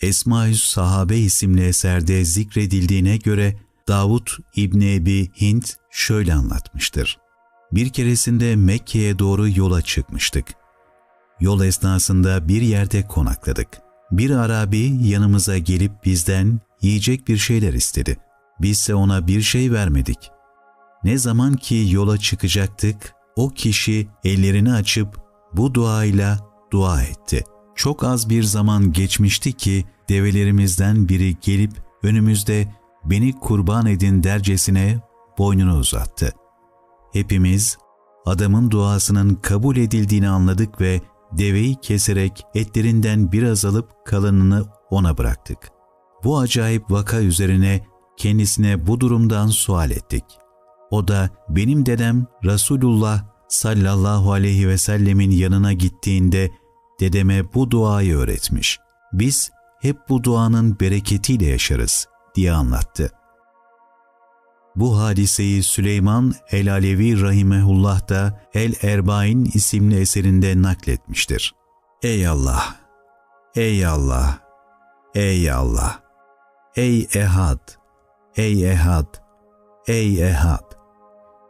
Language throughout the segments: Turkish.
Esmaüs Sahabe isimli eserde zikredildiğine göre Davud İbni Ebi Hint şöyle anlatmıştır. Bir keresinde Mekke'ye doğru yola çıkmıştık. Yol esnasında bir yerde konakladık. Bir Arabi yanımıza gelip bizden yiyecek bir şeyler istedi. Bizse ona bir şey vermedik. Ne zaman ki yola çıkacaktık, o kişi ellerini açıp bu duayla dua etti. Çok az bir zaman geçmişti ki develerimizden biri gelip önümüzde beni kurban edin dercesine boynunu uzattı. Hepimiz adamın duasının kabul edildiğini anladık ve deveyi keserek etlerinden biraz alıp kalanını ona bıraktık. Bu acayip vaka üzerine kendisine bu durumdan sual ettik. O da benim dedem Resulullah sallallahu aleyhi ve sellemin yanına gittiğinde dedeme bu duayı öğretmiş. Biz hep bu duanın bereketiyle yaşarız diye anlattı. Bu hadiseyi Süleyman el-Alevi Rahimehullah da El-Erbain isimli eserinde nakletmiştir. Ey Allah! Ey Allah! Ey Allah! Ey Ehad! Ey Ehad! Ey Ehad!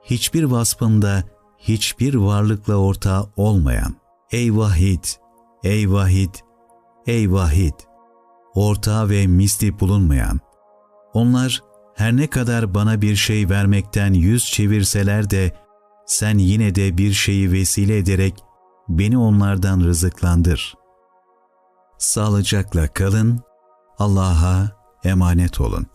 Hiçbir vasfında hiçbir varlıkla ortağı olmayan, ey vahid, ey vahid, ey vahid, ortağı ve misli bulunmayan, onlar her ne kadar bana bir şey vermekten yüz çevirseler de sen yine de bir şeyi vesile ederek beni onlardan rızıklandır. Sağlıcakla kalın, Allah'a emanet olun.